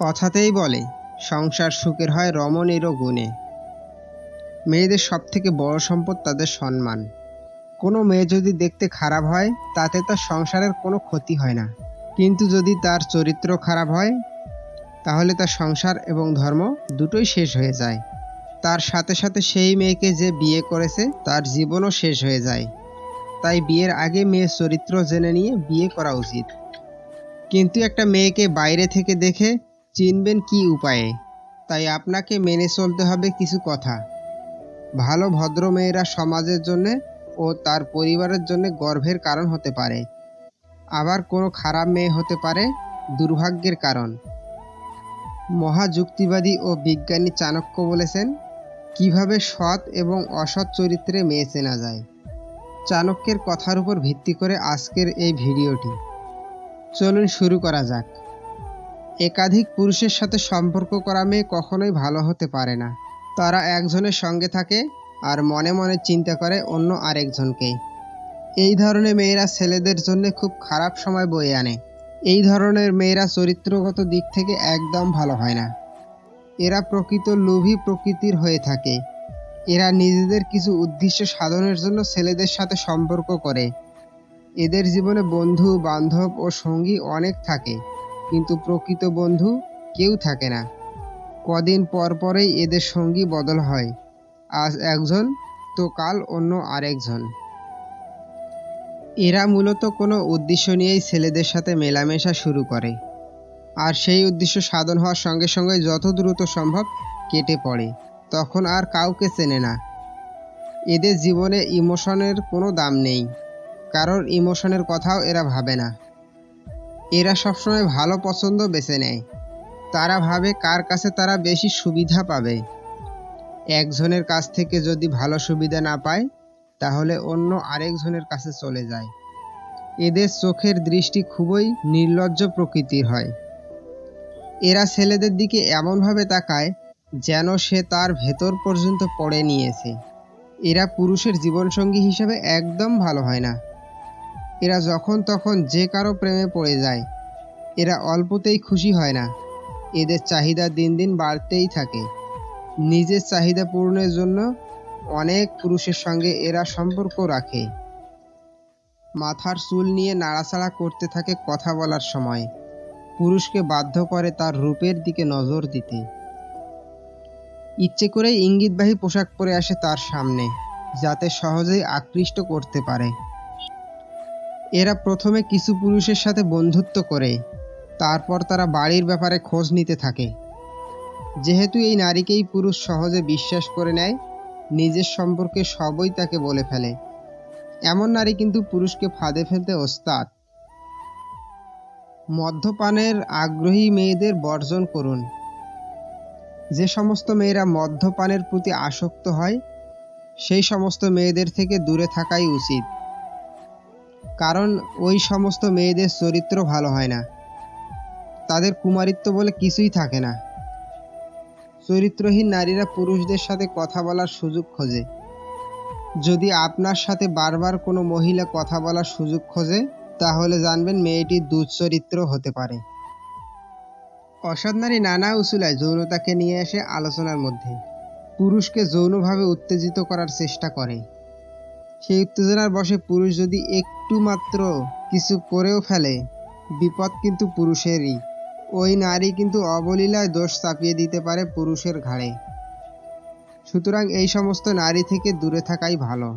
কথাতেই বলে, সংসার সুখের হয় রমণীরও গুণে। মেয়েদের সব থেকে বড় সম্পদ তাদের সম্মান। কোনো মেয়ে যদি দেখতে খারাপ হয়, তাতে তার সংসারের কোনো ক্ষতি হয় না। কিন্তু যদি তার চরিত্র খারাপ হয়, তাহলে তার সংসার এবং ধর্ম দুটোই শেষ হয়ে যায়। তার সাথে সাথে সেই মেয়েকে যে বিয়ে করেছে, তার জীবনও শেষ হয়ে যায়। তাই বিয়ের আগে মেয়ের চরিত্র জেনে নিয়ে বিয়ে করা উচিত। কিন্তু একটা মেয়েকে বাইরে থেকে দেখে চিনবেন কি উপায়ে। তাই আপনাকে মেনে চলতে হবে কিছু কথা। ভালো ভদ্র মেয়েরা সমাজের জন্যে ও তার পরিবারের জন্য গর্বের কারণ হতে পারে। আবার কোনো খারাপ মেয়ে হতে পারে দুর্ভাগ্যের কারণ। মহাযুক্তিবাদী ও বিজ্ঞানী চাণক্য বলেছেন, কীভাবে সৎ এবং অসৎ চরিত্রে মেয়ে চেনা যায়? চাণক্যের কথার উপর ভিত্তি করে আজকের এই ভিডিওটি। চলুন শুরু করা যাক। একাধিক পুরুষের সাথে সম্পর্ক করা মেয়ে কখনোই ভালো হতে পারে না। তারা একজনের সঙ্গে থাকে আর মনে মনে চিন্তা করে অন্য আরেকজনকে। এই ধরনের মেয়েরা ছেলেদের জন্য খুব খারাপ সময় বয়ে আনে। এই ধরনের মেয়েরা চরিত্রগত দিক থেকে একদম ভালো হয় না। এরা প্রকৃত লোভী প্রকৃতির হয়ে থাকে। এরা নিজেদের কিছু উদ্দেশ্য সাধনের জন্য ছেলেদের সাথে সম্পর্ক করে। এদের জীবনে বন্ধু, বান্ধব ও সঙ্গী অনেক থাকে। কিন্তু প্রকৃত বন্ধু কেউ থাকে না। কদিন পর পরেই এদের সঙ্গী বদল হয়। আজ একজন, তো কাল অন্য আরেকজন। এরা মূলত কোনো উদ্দেশ্য নিয়েই ছেলেদের সাথে মেলামেশা শুরু করে। আর সেই উদ্দেশ্য সাধন হওয়ার সঙ্গে সঙ্গে যত দ্রুত সম্ভব কেটে পড়ে। তখন আর কাউকে চেনে না। এদের জীবনে ইমোশনের কোনো দাম নেই। কারোর ইমোশনের কথাও এরা ভাবে না। এরা সবসময় ভালো পছন্দ বেছে নেয়। তারা ভাবে কার কাছে তারা বেশি সুবিধা পাবে। একজনের কাছ থেকে যদি ভালো সুবিধা না পায়, তাহলে অন্য আরেকজনের কাছে চলে যায়। এদের চোখের দৃষ্টি খুবই নির্লজ্জ প্রকৃতির হয়। এরা ছেলেদের দিকে এমনভাবে তাকায় যেন সে তার ভেতর পর্যন্ত পড়ে নিয়েছে। এরা পুরুষের জীবনসঙ্গী হিসেবে একদম ভালো হয় না। এরা যখন তখন যে কারও প্রেমে পড়ে যায়, এরা অল্পতেই খুশি হয় না। এদের চাহিদা দিন দিন বাড়তেই থাকে। নিজের চাহিদা পূরণের জন্য অনেক পুরুষের সঙ্গে এরা সম্পর্ক রাখে। মাথার চুল নিয়ে নাড়াচাড়া করতে থাকে কথা বলার সময়। পুরুষকে বাধ্য করে তার রূপের দিকে নজর দিতে। ইচ্ছে করেই ইঙ্গিতবাহী পোশাক পরে আসে তার সামনে, যাতে সহজেই আকৃষ্ট করতে পারে। এরা প্রথমে কিছু পুরুষের সাথে বন্ধুত্ব করে, তারপর তারা বাড়ির ব্যাপারে খোঁজ নিতে থাকে। যেহেতু এই নারীকেই পুরুষ সহজে বিশ্বাস করে নেয়, নিজের সম্পর্কে সবই তাকে বলে ফেলে। এমন নারী কিন্তু পুরুষকে ফাঁদে ফেলতে ওস্তাদ। মদ্যপানের আগ্রহী মেয়েদের বর্জন করুন। যে সমস্ত মেয়েরা মদ্যপানের প্রতি আসক্ত হয়, সেই সমস্ত মেয়েদের থেকে দূরে থাকাই উচিত। কারণ ওই সমস্ত মেয়েদের চরিত্র ভালো হয় না। তাদের কুমারিত্ব বলে কিছুই থাকে না। চরিত্রহীন নারীরা পুরুষদের সাথে কথা বলার সুযোগ খোঁজে। যদি আপনার সাথে বারবার কোনো মহিলা কথা বলার সুযোগ খোঁজে, তাহলে জানবেন মেয়েটি দুশ্চরিত্র হতে পারে। অসৎ নারী নানা উসুলায় যৌনতাকে নিয়ে আসে আলোচনার মধ্যে। পুরুষকে যৌনভাবে উত্তেজিত করার চেষ্টা করে। সেই উত্তেজনার বশে পুরুষ যদি একটু মাত্র কিছু করেও ফেলে, বিপদ কিন্তু পুরুষেরই। ওই নারী কিন্তু অবলীলায় দোষ চাপিয়ে দিতে পারে পুরুষের ঘাড়ে। সুতরাং এই সমস্ত নারী থেকে দূরে থাকাই ভালো।